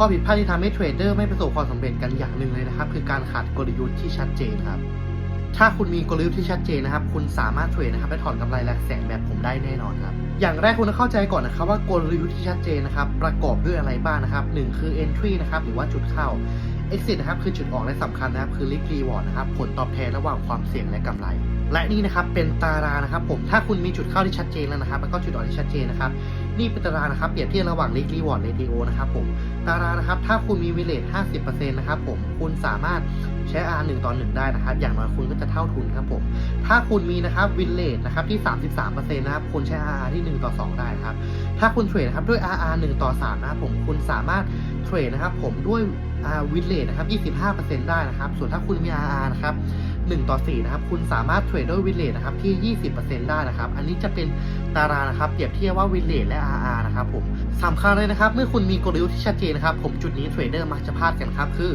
ข้อผิดพลาดที่ทำให้เทรดเดอร์ไม่ประสบความสำเร็จกันอย่างหนึ่งเลยนะครับ คือการขาดกลยุทธ์ที่ชัดเจนครับ ถ้าคุณมีกลยุทธ์ที่ชัดเจนนะครับ คุณสามารถเทรดนะครับและถอนกำไรหลักแสนแบบผมได้แน่นอนครับ อย่างแรกคุณต้องเข้าใจก่อนนะครับว่ากลยุทธ์ที่ชัดเจนนะครับ ประกอบด้วยอะไรบ้างนะครับหนึ่งคือ entry นะครับหรือว่าจุดเข้า exit นะครับคือจุดออกและสำคัญนะครับคือ risk reward นะครับผลตอบแทนระหว่างความเสี่ยงและกำไร และนี่นะครับเป็นตารางนะครับผมถ้าคุณมีจุดเข้าที่ชัดเจนแล้วนะครับแล้วก็จุดออกที่ชัดเจนนะครับนี่เป็นตารางนะครับเปรียบเทียบระหว่าง risk reward ratio นะครับผมตารางนะครับถ้าคุณมีวิเลท50%นะครับผมคุณสามารถใช้ R 1ต่อ1ได้นะครับ อย่างน้อยคุณก็จะเท่าทุนครับผม ถ้าคุณมีนะครับวินเลทนะครับที่ 33%นะครับ คุณใช้ RR ที่ 1 ต่อ 2 ได้ครับ ถ้าคุณเทรดนะครับด้วย RR 1ต่อ3นะครับผม คุณสามารถเทรดนะครับผมด้วย วินเลทนะครับ 25%ได้นะครับ ส่วนถ้าคุณมี RR นะครับ1ต่อ4นะครับ คุณสามารถเทรดด้วยวินเลทนะครับที่ 20%ได้นะครับ อันนี้จะเป็นตารางนะครับเปรียบเทียบว่าวินเลทและ RR นะครับผมสำคัญเลยนะครับ เมื่อคุณมีกลยุทธ์ที่ชัดเจนนะครับ ผมจุดนี้เทรดเดอร์มักจะพลาดกันครับ คือ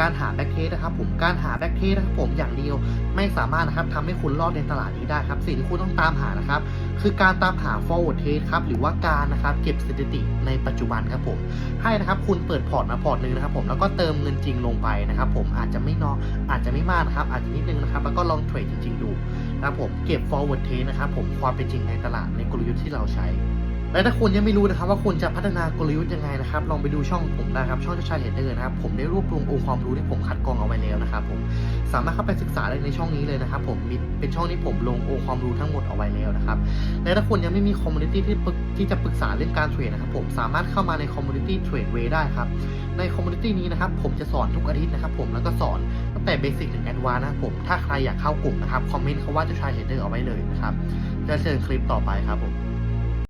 การหาแบ็กเทสนะครับผมการหาแบ็กเทสนะครับผมอย่างเดียวไม่สามารถนะครับทำให้คุณรอดในตลาดนี้ได้ครับสิ่งที่คุณต้องตามหานะครับ คือการตามหา forward trade ครับหรือว่าการนะครับเก็บสถิติในปัจจุบันครับผมให้นะครับคุณเปิดพอร์ตมาพอร์ตหนึ่งนะครับผมแล้วก็เติมเงินจริงลงไปนะครับผมอาจจะไม่น้อยอาจจะไม่มากนะครับอาจจะนิดนึงนะครับแล้วก็ลองเทรดจริงๆดูนะครับผมเก็บ forward trade นะครับผมความเป็นจริงในตลาดในกลยุทธ์ที่เราใช้ และถ้าคุณยังไม่รู้นะครับว่าคุณจะพัฒนากลยุทธ์ยังไงนะครับลองไปดูช่องผมได้ครับช่องจ้าชายเทรดเดอร์นะครับผมได้รวบรวมองค์ความรู้ที่ผมคัดกรองเอาไว้แล้วนะครับผมสามารถเข้าไปศึกษาได้ในช่องนี้เลยนะครับผมมีเป็นช่องที่ผมลงองค์ความรู้ทั้งหมดเอาไว้แล้วนะครับและถ้าคุณยังไม่มีคอมมูนิตี้ที่ที่จะปรึกษาเรื่องการเทรดนะครับผมสามารถเข้ามาในคอมมูนิตี้เทรดเวได้ครับในคอมมูนิตี้นี้นะครับผมจะสอนทุกอาทิตย์นะครับผมแล้วก็สอนตั้งแต่เบสิกถึงแอดวานซ์นะครับผมถ้าใครอยากเข้ากลุ่มนะครับคอมเมนต์เขาว่าจะชาเทรดเดอร์เอาไว้เลยนะครับจะเชิญคลิปต่อไปครับผม